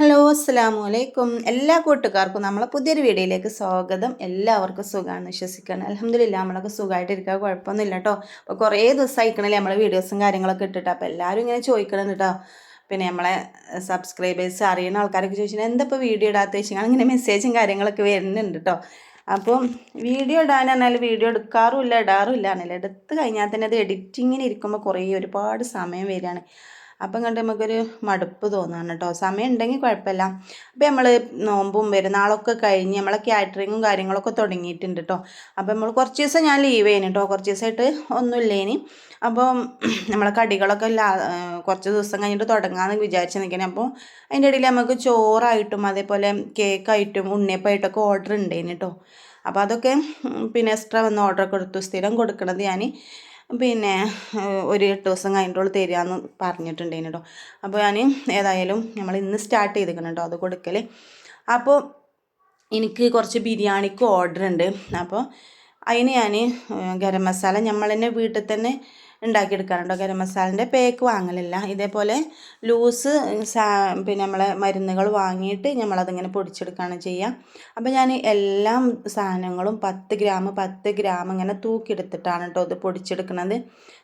Hello അസ്സലാമു അലൈക്കും എല്ലാ കൂട്ടുകാർക്കും നമ്മളെ പുതിയൊരു വീഡിയോയിലേക്ക് സ്വാഗതം. എല്ലാവർക്കും സുഖമാണ് വിശ്വസിക്കണം അലഹമില്ല നമ്മളൊക്കെ സുഖമായിട്ടിരിക്കുക കുഴപ്പമൊന്നുമില്ല കേട്ടോ. അപ്പോൾ കുറേ ദിവസം അയക്കണല്ലേ നമ്മളെ വീഡിയോസും കാര്യങ്ങളൊക്കെ ഇട്ടിട്ട്. അപ്പോൾ എല്ലാവരും ഇങ്ങനെ ചോദിക്കണം കേട്ടോ. പിന്നെ നമ്മളെ സബ്സ്ക്രൈബേഴ്സ് അറിയുന്ന ആൾക്കാരൊക്കെ ചോദിച്ചാൽ എന്താ ഇപ്പോൾ വീഡിയോ ഇടാത്ത വെച്ചാൽ ഇങ്ങനെ മെസ്സേജും കാര്യങ്ങളൊക്കെ വരുന്നുണ്ട് കേട്ടോ. അപ്പം വീഡിയോ ഇടാൻ വീഡിയോ എടുക്കാറുമില്ല ഇടാറുമില്ല ആണല്ലോ എടുത്ത് കഴിഞ്ഞാൽ തന്നെ അത് എഡിറ്റിങ്ങിന് ഇരിക്കുമ്പോൾ കുറേ ഒരുപാട് സമയം വരികയാണ്. അപ്പം കണ്ട് നമുക്കൊരു മടുപ്പ് തോന്നാണ് കേട്ടോ സമയം ഉണ്ടെങ്കിൽ കുഴപ്പമില്ല. അപ്പം നമ്മൾ നോമ്പും പെരുന്നാളൊക്കെ കഴിഞ്ഞ് നമ്മളെ കാറ്ററിങ്ങും കാര്യങ്ങളൊക്കെ തുടങ്ങിയിട്ടുണ്ട് കേട്ടോ അപ്പം നമ്മൾ കുറച്ച് ദിവസം ഞാൻ ലീവ് ചെയ്യുന്നു കേട്ടോ കുറച്ച് ദിവസമായിട്ട് ഒന്നുമില്ലേനി അപ്പം നമ്മളെ കടികളൊക്കെ കുറച്ച് ദിവസം കഴിഞ്ഞിട്ട് തുടങ്ങാമെന്ന് വിചാരിച്ച് നിൽക്കണേ. അപ്പോൾ അതിന്റെ ഇടയിൽ നമുക്ക് ചോറായിട്ടും അതേപോലെ കേക്കായിട്ടും ഉണ്ണിയപ്പായിട്ടൊക്കെ ഓർഡർ ഉണ്ടായിന് കേട്ടോ അപ്പോൾ അതൊക്കെ പിന്നെ എക്സ്ട്രാ വന്ന് ഓർഡർ കൊടുത്തു. സ്ഥിരം കൊടുക്കണത് ഞാൻ പിന്നെ ഒരു എട്ട് ദിവസം കഴിഞ്ഞിട്ടുള്ള തരികയെന്ന് പറഞ്ഞിട്ടുണ്ടേന് കേട്ടോ അപ്പോൾ ഞാൻ ഏതായാലും നമ്മൾ ഇന്ന് സ്റ്റാർട്ട് ചെയ്തിരിക്കണം കേട്ടോ അത് കൊടുക്കൽ അപ്പോൾ എനിക്ക് കുറച്ച് ബിരിയാണിക്ക് ഓർഡർ ഉണ്ട് അപ്പോൾ അതിന് ഞാൻ ഗരം മസാല നമ്മൾ തന്നെ വീട്ടിൽ തന്നെ ഉണ്ടാക്കിയെടുക്കാറുണ്ടോ. ഗരം മസാലന്റെ പേക്ക് വാങ്ങലില്ല. ഇതേപോലെ ലൂസ് പിന്നെ നമ്മളെ മരുന്നുകൾ വാങ്ങിയിട്ട് നമ്മളതിങ്ങനെ പൊടിച്ചെടുക്കുകയാണ് ചെയ്യുക. അപ്പോൾ ഞാൻ എല്ലാ സാധനങ്ങളും പത്ത് ഗ്രാം പത്ത് ഗ്രാം ഇങ്ങനെ തൂക്കിയെടുത്തിട്ടാണ് കേട്ടോ ഇത് പൊടിച്ചെടുക്കുന്നത്.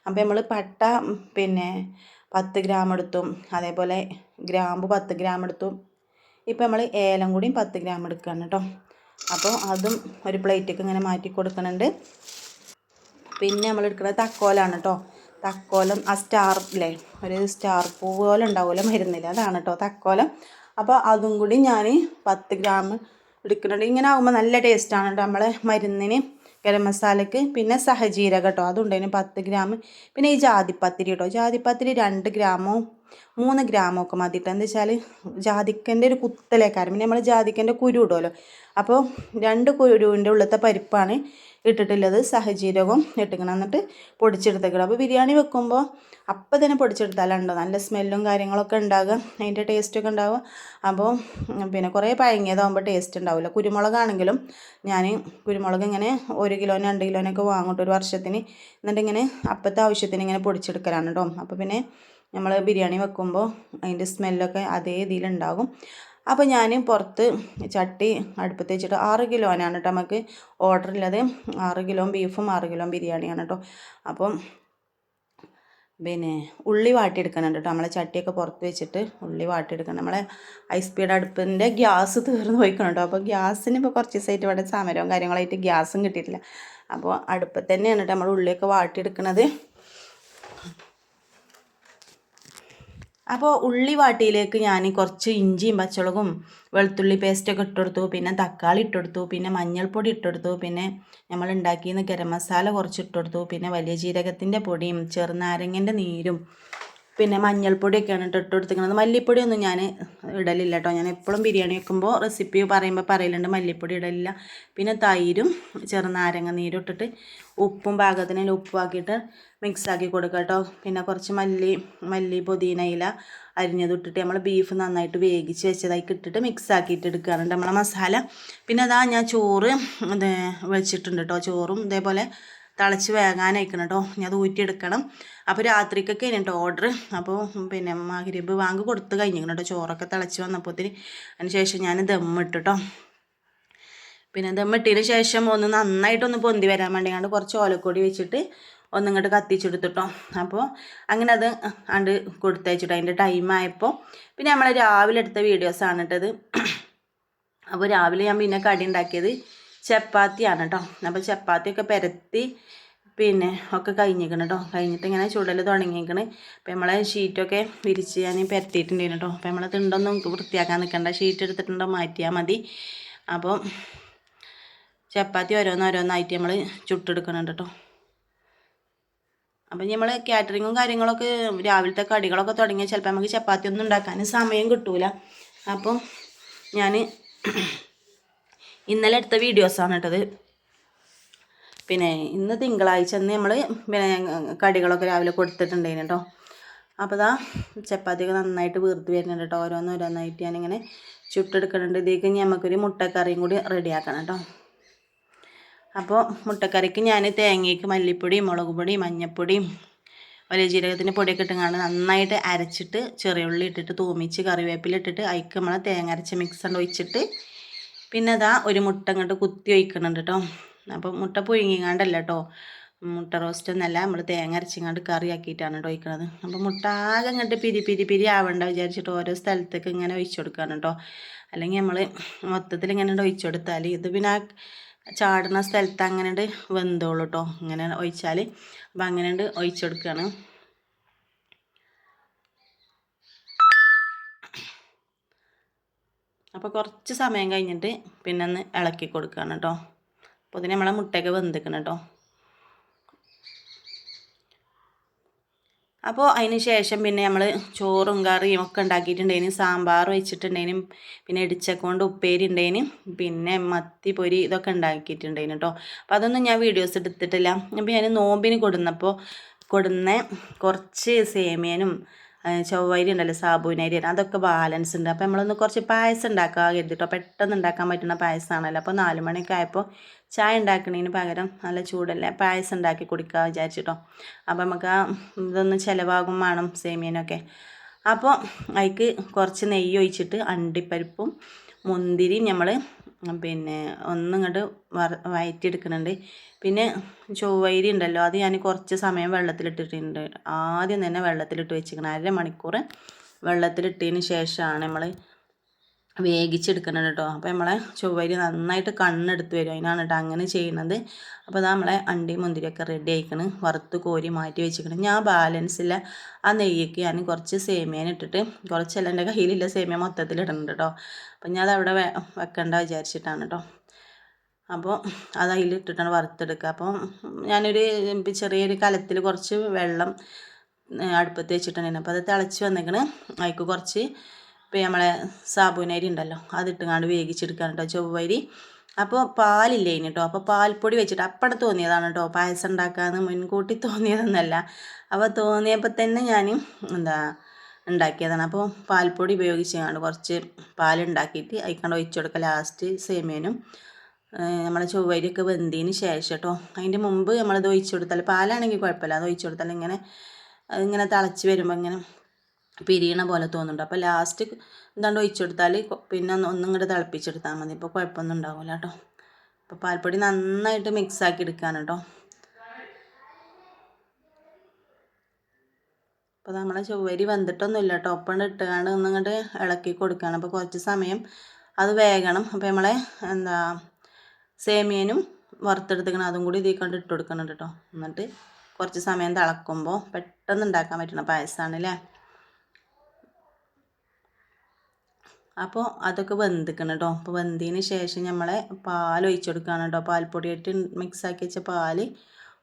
അപ്പോൾ നമ്മൾ പട്ട പിന്നെ പത്ത് ഗ്രാം എടുത്തു. അതേപോലെ ഗ്രാമ്പ് പത്ത് ഗ്രാം എടുത്തു. ഇപ്പോൾ നമ്മൾ ഏലം കൂടിയും പത്ത് ഗ്രാം എടുക്കുകയാണ് കേട്ടോ. അപ്പോൾ അതും ഒരു പ്ലേറ്റൊക്കെ ഇങ്ങനെ മാറ്റി കൊടുക്കുന്നുണ്ട്. പിന്നെ നമ്മൾ എടുക്കുന്നത് തക്കോലാണ് കേട്ടോ തക്കോലം ആ സ്റ്റാർ ഇല്ലേ ഒരു സ്റ്റാർ പൂ പോലെ ഉണ്ടാവുമല്ലോ മരുന്നില്ല അതാണ് കേട്ടോ തക്കോലം. അപ്പോൾ അതും കൂടി ഞാൻ പത്ത് ഗ്രാം എടുക്കുന്നുണ്ട്. ഇങ്ങനെ ആകുമ്പോൾ നല്ല ടേസ്റ്റാണ് കേട്ടോ നമ്മളെ മരുന്നിന്. ഗരം മസാലയ്ക്ക് പിന്നെ സഹജീരക കേട്ടോ അതുണ്ടായിരുന്നു പത്ത് ഗ്രാം. പിന്നെ ഈ ജാതിപ്പത്തിരി കേട്ടോ ജാതിപ്പത്തിരി രണ്ട് ഗ്രാമോ മൂന്ന് ഗ്രാമൊക്കെ മതിയിട്ട് എന്താ വെച്ചാൽ ജാതിക്കന്റെ ഒരു കുത്തലേക്കാരം പിന്നെ നമ്മൾ ജാതിക്കന്റെ കുരു ഇടുമല്ലോ അപ്പോൾ രണ്ട് കുരുവിന്റെ ഉള്ളത്തെ പരിപ്പാണ് ഇട്ടിട്ടുള്ളത്. സഹജീരകവും ഇട്ടിക്കണം എന്നിട്ട് പൊടിച്ചെടുത്തേക്കണം. അപ്പോൾ ബിരിയാണി വെക്കുമ്പോൾ അപ്പം തന്നെ പൊടിച്ചെടുത്താലുണ്ടോ നല്ല സ്മെല്ലും കാര്യങ്ങളൊക്കെ ഉണ്ടാകുക അതിന്റെ ടേസ്റ്റൊക്കെ ഉണ്ടാവുക. അപ്പോൾ പിന്നെ കുറേ പഴങ്ങിയതാകുമ്പോൾ ടേസ്റ്റ് ഉണ്ടാവില്ല. കുരുമുളകാണെങ്കിലും ഞാൻ കുരുമുളക് ഇങ്ങനെ ഒരു കിലോന് രണ്ട് കിലോനൊക്കെ വാങ്ങട്ടെ ഒരു വർഷത്തിന്. എന്നിട്ട് ഇങ്ങനെ അപ്പത്തെ ആവശ്യത്തിന് ഇങ്ങനെ പൊടിച്ചെടുക്കലാണ് കേട്ടോ. അപ്പോൾ പിന്നെ നമ്മൾ ബിരിയാണി വെക്കുമ്പോൾ അതിന്റെ സ്മെല്ലൊക്കെ അതേ ഇതിലുണ്ടാകും. അപ്പോൾ ഞാൻ പുറത്ത് ചട്ടി അടുപ്പത്ത് വെച്ചിട്ട് ആറ് കിലോനാണ് കേട്ടോ നമുക്ക് ഓർഡർ ഉള്ളത് ആറ് കിലോ ബീഫും ആറ് കിലോ ബിരിയാണിയാണ് കേട്ടോ അപ്പം പിന്നെ ഉള്ളി വാട്ടിയെടുക്കണം കേട്ടോ നമ്മളെ ചട്ടിയൊക്കെ പുറത്ത് വെച്ചിട്ട് ഉള്ളി വാട്ടിയെടുക്കണം. നമ്മളെ ഹൈ സ്പീഡ് അടുപ്പിന്റെ ഗ്യാസ് തീർന്നു പോയിക്കണം കേട്ടോ അപ്പോൾ ഗ്യാസിന് ഇപ്പോൾ കുറച്ച് ദിവസമായിട്ട് ഇവിടെ സമരവും കാര്യങ്ങളായിട്ട് ഗ്യാസും കിട്ടിയിട്ടില്ല. അപ്പോൾ അടുപ്പത്ത് തന്നെയാണ് കേട്ടോ നമ്മൾ ഉള്ളിയൊക്കെ വാട്ടിയെടുക്കുന്നത് അപ്പോൾ ഉള്ളി വാട്ടിയിലേക്ക് ഞാൻ കുറച്ച് ഇഞ്ചിയും പച്ചമുളകും വെളുത്തുള്ളി പേസ്റ്റൊക്കെ ഇട്ടെടുത്തു. പിന്നെ തക്കാളി ഇട്ടെടുത്തു. പിന്നെ മഞ്ഞൾപ്പൊടി ഇട്ടെടുത്തു. പിന്നെ നമ്മൾ ഉണ്ടാക്കിയിരുന്ന ഗരം മസാല കുറച്ച് ഇട്ടെടുത്തു. പിന്നെ വലിയ ജീരകത്തിന്റെ പൊടിയും ചെറുനാരങ്ങന്റെ നീരും പിന്നെ മഞ്ഞൾപ്പൊടിയൊക്കെയാണ് ഇട്ടിട്ട് ഇട്ട് കൊടുത്തിരിക്കുന്നത്. മല്ലിപ്പൊടിയൊന്നും ഞാൻ ഇടലില്ല കേട്ടോ. ഞാൻ എപ്പോഴും ബിരിയാണി വെക്കുമ്പോൾ റെസിപ്പി പറയുമ്പോൾ പറയലുണ്ട് മല്ലിപ്പൊടി ഇടലില്ല. പിന്നെ തൈരും ചെറുനാരങ്ങ നീരും ഇട്ടിട്ട് ഉപ്പും പാകത്തിന് ഉപ്പാക്കിയിട്ട് മിക്സാക്കി കൊടുക്കുക കേട്ടോ. പിന്നെ കുറച്ച് മല്ലി മല്ലി പുതിന ഇല അരിഞ്ഞതിട്ടിട്ട് നമ്മൾ ബീഫ് നന്നായിട്ട് വേവിച്ച് വെച്ചതായി ഇട്ടിട്ട് മിക്സ് ആക്കിയിട്ട് എടുക്കാറുണ്ട് നമ്മളെ മസാല. പിന്നെ അതാ ഞാൻ ചോറ് വെച്ചിട്ടുണ്ട് കേട്ടോ. ചോറും ഇതേപോലെ തിളച്ച് വേകാനയക്കണം കേട്ടോ ഞാൻ അത് ഊറ്റിയെടുക്കണം. അപ്പോൾ രാത്രിക്കൊക്കെ കേട്ടോ ഓർഡർ അപ്പോൾ പിന്നെ മകരിബ് വാങ്ങി കൊടുത്ത് കഴിഞ്ഞിരിക്കണം കേട്ടോ ചോറൊക്കെ തിളച്ച് വന്നപ്പോഴത്തേന് അതിന് ശേഷം ഞാൻ ദമ്മിട്ടു കേട്ടോ പിന്നെ ദമ്മിട്ടതിന് ശേഷം ഒന്ന് നന്നായിട്ടൊന്ന് പൊന്തി വരാൻ വേണ്ടി കണ്ട് കുറച്ച് ഓലക്കൊടി വെച്ചിട്ട് ഒന്നിങ്ങോട്ട് കത്തിച്ചെടുത്തിട്ടോ. അപ്പോൾ അങ്ങനെ അത് അണ്ട് കൊടുത്തയച്ചിട്ടോ. അതിന്റെ ടൈം ആയപ്പോൾ പിന്നെ നമ്മൾ രാവിലെ എടുത്ത വീഡിയോസാണ് കേട്ടത് അപ്പോൾ രാവിലെ ഞാൻ പിന്നെ കടി ഉണ്ടാക്കിയത് ചപ്പാത്തിയാണ് കേട്ടോ അപ്പോൾ ചപ്പാത്തിയൊക്കെ പരത്തി പിന്നെ ഒക്കെ കഴിഞ്ഞിരിക്കണം കേട്ടോ കഴിഞ്ഞിട്ട് ഇങ്ങനെ ചുടൽ തുടങ്ങിയിരിക്കണ്. അപ്പം നമ്മളെ ഷീറ്റൊക്കെ വിരിച്ച് ഞാൻ പരത്തിയിട്ടുണ്ടായിരുന്നു കേട്ടോ അപ്പം നമ്മളെ തിണ്ടൊന്നും നമുക്ക് വൃത്തിയാക്കാൻ നിൽക്കണ്ട ഷീറ്റ് എടുത്തിട്ടുണ്ടോ മാറ്റിയാൽ മതി. അപ്പോൾ ചപ്പാത്തി ഓരോന്നോരോന്നായിട്ട് നമ്മൾ ചുട്ടെടുക്കണുണ്ട് കേട്ടോ അപ്പം നമ്മൾ കാറ്ററിങ്ങും കാര്യങ്ങളൊക്കെ രാവിലത്തെ കടികളൊക്കെ തുടങ്ങിയാൽ ചിലപ്പോൾ നമുക്ക് ചപ്പാത്തി ഒന്നും ഉണ്ടാക്കാൻ സമയം കിട്ടൂല. അപ്പം ഞാൻ ഇന്നലെ എടുത്ത വീഡിയോസാണ് കേട്ടത് പിന്നെ ഇന്ന് തിങ്കളാഴ്ച അന്ന് നമ്മൾ പിന്നെ കടികളൊക്കെ രാവിലെ കൊടുത്തിട്ടുണ്ടായിരുന്നു കേട്ടോ. അപ്പോൾ ഇതാ ചപ്പാത്തിയൊക്കെ നന്നായിട്ട് വീർത്ത് വരുന്നുണ്ട് കേട്ടോ. ഓരോന്ന് ഓരോന്നായിട്ട് ഞാനിങ്ങനെ ചുട്ടെടുക്കുന്നുണ്ട്. ഇതിലേക്ക് നമുക്കൊരു മുട്ടക്കറിയും കൂടി റെഡിയാക്കണം കേട്ടോ. അപ്പോൾ മുട്ടക്കറിക്ക് ഞാൻ തേങ്ങയ്ക്ക് മല്ലിപ്പൊടി മുളക് പൊടി മഞ്ഞൾപ്പൊടിയും വലിയ ജീരകത്തിന്റെ പൊടിയൊക്കെ ഇട്ടുകൊണ്ട് നന്നായിട്ട് അരച്ചിട്ട് ചെറിയ ഉള്ളി ഇട്ടിട്ട് തൂമിച്ച് കറിവേപ്പില ഇട്ടിട്ട് നമ്മളെ തേങ്ങ അരച്ച മിക്സ് കൊണ്ട് ഒഴിച്ചിട്ട് പിന്നെ അതാ ഒരു മുട്ട ഇങ്ങോട്ട് കുത്തി ഒഴിക്കുന്നുണ്ട് കേട്ടോ അപ്പോൾ മുട്ട പുഴുങ്ങിങ്ങാണ്ടല്ല കേട്ടോ മുട്ട റോസ്റ്റ് ഒന്നല്ല നമ്മൾ തേങ്ങ അരച്ചിങ്ങാണ്ട് കറി ആക്കിയിട്ടാണ് കേട്ടോ അപ്പോൾ മുട്ട ആകെ ഇങ്ങോട്ട് പിരി പിരി പിരി ആവണ്ട വിചാരിച്ചിട്ട് ഓരോ സ്ഥലത്തേക്ക് ഇങ്ങനെ ഒഴിച്ചു കൊടുക്കുകയാണ് കേട്ടോ അല്ലെങ്കിൽ നമ്മൾ മൊത്തത്തിൽ ഇങ്ങനെ ഒഴിച്ചു കൊടുത്താൽ ഇത് പിന്നെ ചാടുന്ന സ്ഥലത്ത് അങ്ങനെ വെന്തോളൂ കേട്ടോ ഇങ്ങനെ ഒഴിച്ചാൽ അപ്പം അങ്ങനെ ഒഴിച്ചു കൊടുക്കുകയാണ് അപ്പോൾ കുറച്ച് സമയം കഴിഞ്ഞിട്ട് പിന്നെ ഒന്ന് ഇളക്കി കൊടുക്കുകയാണ് കേട്ടോ അപ്പോൾ ഇതിന് നമ്മളെ മുട്ടയൊക്കെ വെന്തിക്കണം കേട്ടോ അപ്പോൾ അതിന് ശേഷം പിന്നെ നമ്മൾ ചോറും കറിയും ഒക്കെ ഉണ്ടാക്കിയിട്ടുണ്ടേനും സാമ്പാർ വെച്ചിട്ടുണ്ടേനും പിന്നെ ഇടിച്ചക്കൊണ്ട് ഉപ്പേരി ഉണ്ടേനും പിന്നെ മത്തി പൊരി ഇതൊക്കെ ഉണ്ടാക്കിയിട്ടുണ്ടേനും കേട്ടോ അപ്പോൾ അതൊന്നും ഞാൻ വീഡിയോസ് എടുത്തിട്ടില്ല. അപ്പോൾ ഞാൻ നോമ്പിന് കൊടുന്നപ്പോൾ കൊടുന്ന കുറച്ച് സേമിയനും ചൊവ്വരി ഉണ്ടല്ലോ സാബുവിനരി അതൊക്കെ ബാലൻസ് ഉണ്ട്. അപ്പോൾ നമ്മളൊന്ന് കുറച്ച് പായസം ഉണ്ടാക്കുക കരുതിട്ടോ. പെട്ടെന്ന് ഉണ്ടാക്കാൻ പറ്റുന്ന പായസമാണല്ലോ അപ്പോൾ നാല് മണിയൊക്കെ ആയപ്പോൾ ചായ ഉണ്ടാക്കണതിന് പകരം നല്ല ചൂടല്ലേ പായസം ഉണ്ടാക്കി കുടിക്കുക വിചാരിച്ചിട്ടോ. അപ്പോൾ നമുക്ക് ആ ഇതൊന്ന് ചിലവാകും വേണം സേമിയനൊക്കെ. അപ്പോൾ അതിക്ക് കുറച്ച് നെയ്യ് ഒഴിച്ചിട്ട് അണ്ടിപ്പരിപ്പും മുന്തിരിയും നമ്മൾ പിന്നെ ഒന്നിങ്ങോട്ട് വറ വയറ്റിയെടുക്കുന്നുണ്ട് പിന്നെ ചൊവ്വരി ഉണ്ടല്ലോ അത് ഞാൻ കുറച്ച് സമയം വെള്ളത്തിലിട്ടിട്ടുണ്ട്. ആദ്യം തന്നെ വെള്ളത്തിലിട്ട് വെച്ചിരിക്കണം. അര മണിക്കൂർ വെള്ളത്തിലിട്ടതിന് ശേഷമാണ് നമ്മൾ വേവിച്ചെടുക്കണം കേട്ടോ അപ്പോൾ നമ്മളെ ചൊവ്വരി നന്നായിട്ട് കണ്ണെടുത്ത് വരും. അതിനാണ് കേട്ടോ അങ്ങനെ ചെയ്യുന്നത് അപ്പോൾ അത് നമ്മളെ അണ്ടി മുന്തിരിയൊക്കെ റെഡി ആയിക്കണ്. വറുത്ത് കോരി മാറ്റി വെച്ചിരിക്കണം ഞാൻ ബാലൻസില്ല ആ നെയ്യ്ക്ക് ഞാൻ കുറച്ച് സേമിയൻ ഇട്ടിട്ട് കുറച്ചല്ല എന്റെ കയ്യിലില്ല സേമിയ മൊത്തത്തിൽ ഇടുന്നുണ്ട് കേട്ടോ അപ്പം ഞാൻ അതവിടെ വെക്കണ്ട വിചാരിച്ചിട്ടാണ് കേട്ടോ അപ്പോൾ അത് അതിലിട്ടിട്ടാണ് വറുത്തെടുക്കുക. അപ്പോൾ ഞാനൊരു ചെറിയൊരു കലത്തിൽ കുറച്ച് വെള്ളം അടുപ്പത്ത് വെച്ചിട്ടുണ്ടായിരുന്നു. അപ്പോൾ അത് തിളച്ച് വന്നേക്കണ്. അതിക്ക് കുറച്ച് ഇപ്പോൾ നമ്മളെ സാബുനരി ഉണ്ടല്ലോ അതിട്ടുങ്ങാണ്ട് വേവിച്ചെടുക്കാൻ കേട്ടോ ചൊവ്വരി. അപ്പോൾ പാലില്ലേ ഇനി കേട്ടോ അപ്പോൾ പാൽപ്പൊടി വെച്ചിട്ട് അപ്പടെ തോന്നിയതാണ് കേട്ടോ പായസം ഉണ്ടാക്കാമെന്ന് മുൻകൂട്ടി തോന്നിയതെന്നല്ല. അപ്പോൾ തോന്നിയപ്പോൾ തന്നെ ഞാൻ എന്താ ഉണ്ടാക്കിയതാണ്. അപ്പോൾ പാൽപ്പൊടി ഉപയോഗിച്ച് കണ്ട് കുറച്ച് പാലുണ്ടാക്കിയിട്ട് അതിക്കണ്ട് ഒഴിച്ചു കൊടുക്കുക. ലാസ്റ്റ് സേമിയനും നമ്മളെ ചൊവ്വരിയൊക്കെ വെന്തതിന് ശേഷം കേട്ടോ അതിന്റെ മുമ്പ് നമ്മളത് ഒഴിച്ചു കൊടുത്താൽ പാലാണെങ്കിൽ കുഴപ്പമില്ല. അത് ഒഴിച്ചു കൊടുത്താൽ ഇങ്ങനെ ഇങ്ങനെ തിളച്ച് വരുമ്പോൾ ഇങ്ങനെ പിരിയണ പോലെ തോന്നുന്നുണ്ട്. അപ്പോൾ ലാസ്റ്റ് എന്താണ്ട് ഒഴിച്ചെടുത്താൽ പിന്നെ ഒന്ന് കൂടെ തിളപ്പിച്ചെടുത്താൽ മതി. ഇപ്പോൾ കുഴപ്പമൊന്നും ഉണ്ടാവില്ല കേട്ടോ അപ്പോൾ പാൽപ്പൊടി നന്നായിട്ട് മിക്സ് ആക്കി എടുക്കാൻ കേട്ടോ അപ്പോൾ നമ്മളെ ചൊവ്വരി വെന്തിട്ടൊന്നുമില്ല കേട്ടോ ഒപ്പം ഇട്ടുകൊണ്ട് ഒന്നിങ്ങോട്ട് ഇളക്കി കൊടുക്കുകയാണ് അപ്പോൾ കുറച്ച് സമയം അത് വേഗണം അപ്പോൾ നമ്മളെ എന്താ സേമിയനും വറുത്തെടുത്തിക്കണം അതും കൂടി ഇതിൽ കൊണ്ട് ഇട്ട് കൊടുക്കണം കേട്ടോ എന്നിട്ട് കുറച്ച് സമയം തിളക്കുമ്പോൾ പെട്ടെന്ന് ഉണ്ടാക്കാൻ പറ്റുന്ന പായസമാണ് അല്ലേ അപ്പോൾ അതൊക്കെ വെന്തിക്കണം കേട്ടോ അപ്പോൾ വെന്തതിന് ശേഷം നമ്മളെ പാൽ ഒഴിച്ചു കൊടുക്കുകയാണ് കേട്ടോ പാൽപ്പൊടിയായിട്ട് മിക്സ് ആക്കി വെച്ച പാൽ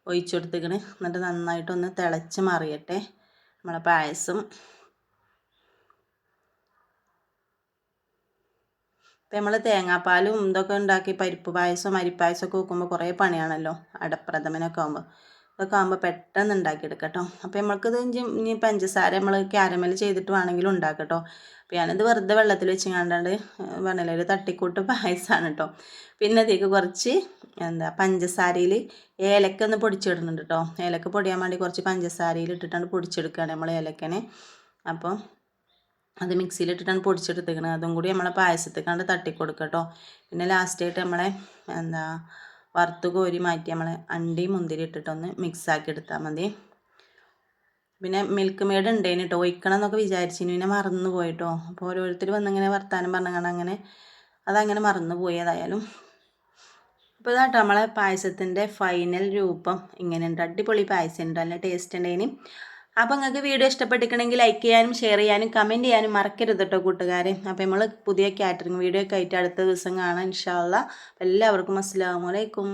ഒഴിച്ചു കൊടുത്തിക്കണ് എന്നിട്ട് നന്നായിട്ടൊന്ന് തിളച്ച് മറിയട്ടെ. നമ്മളെ പായസം. ഇപ്പം നമ്മൾ തേങ്ങാപ്പാലും ഇതൊക്കെ ഉണ്ടാക്കി പരിപ്പ് പായസം അരിപ്പായസമൊക്കെ വെക്കുമ്പോൾ കുറേ പണിയാണല്ലോ. അടപ്രഥമനൊക്കെ ആകുമ്പോൾ ഇതൊക്കെ ആകുമ്പോൾ പെട്ടെന്ന് ഉണ്ടാക്കിയെടുക്കാം കേട്ടോ അപ്പോൾ നമ്മൾക്കിത് ഇനി പഞ്ചസാര നമ്മൾ ക്യാരമൽ ചെയ്തിട്ട് വേണമെങ്കിലും ഉണ്ടാക്കാം കേട്ടോ അപ്പോൾ ഞാനിത് വെറുതെ വെള്ളത്തിൽ വെച്ച് കണ്ടാണ്ട് പറഞ്ഞില്ലേ ഒരു തട്ടിക്കൂട്ട് പായസമാണ് കേട്ടോ പിന്നെ അതിലേക്ക് കുറച്ച് എന്താ പഞ്ചസാരയിൽ ഏലക്ക ഒന്ന് പൊടിച്ചിടുന്നുണ്ട് കേട്ടോ ഏലക്ക പൊടിയാൻ വേണ്ടി കുറച്ച് പഞ്ചസാരയിൽ ഇട്ടിട്ടാണ് പൊടിച്ചെടുക്കുകയാണ് നമ്മൾ ഏലക്കനെ. അപ്പോൾ അത് മിക്സിയിൽ ഇട്ടിട്ടാണ് പൊടിച്ചെടുത്തേക്കണത്. അതും കൂടി നമ്മളെ പായസത്തേക്കാണ്ട് തട്ടിക്കൊടുക്കുക കേട്ടോ പിന്നെ ലാസ്റ്റായിട്ട് നമ്മളെ എന്താ വറുത്ത് കോരി മാറ്റി നമ്മൾ അണ്ടി മുന്തിരി ഇട്ടിട്ടൊന്ന് മിക്സ് ആക്കി എടുത്താൽ മതി. പിന്നെ മിൽക്ക് മേഡ് ഉണ്ടേന് കേട്ടോ ഒഴിക്കണം എന്നൊക്കെ വിചാരിച്ചിന്. പിന്നെ മറന്നു പോയിട്ടോ. അപ്പോൾ ഓരോരുത്തർ വന്നിങ്ങനെ വർത്താനം പറഞ്ഞാണ് അങ്ങനെ അതങ്ങനെ മറന്നു പോയി ഏതായാലും. അപ്പോൾ ഇതാട്ടോ നമ്മളെ പായസത്തിന്റെ ഫൈനൽ രൂപം. ഇങ്ങനെയുണ്ട്. അടിപൊളി പായസം ഉണ്ട് നല്ല ടേസ്റ്റ് ഉണ്ടേന്. അപ്പോൾ നിങ്ങൾക്ക് വീഡിയോ ഇഷ്ടപ്പെട്ടിരിക്കണമെങ്കിൽ ലൈക്ക് ചെയ്യാനും ഷെയർ ചെയ്യാനും കമന്റ് ചെയ്യാനും മറക്കരുത് കേട്ടോ കൂട്ടുകാരെ. അപ്പോൾ നമ്മൾ പുതിയ കാറ്ററിംഗ് വീഡിയോ ഒക്കെ ആയിട്ട് അടുത്ത ദിവസം കാണാം ഇൻഷാല്ല എല്ലാവർക്കും അസ്സാം വലൈക്കും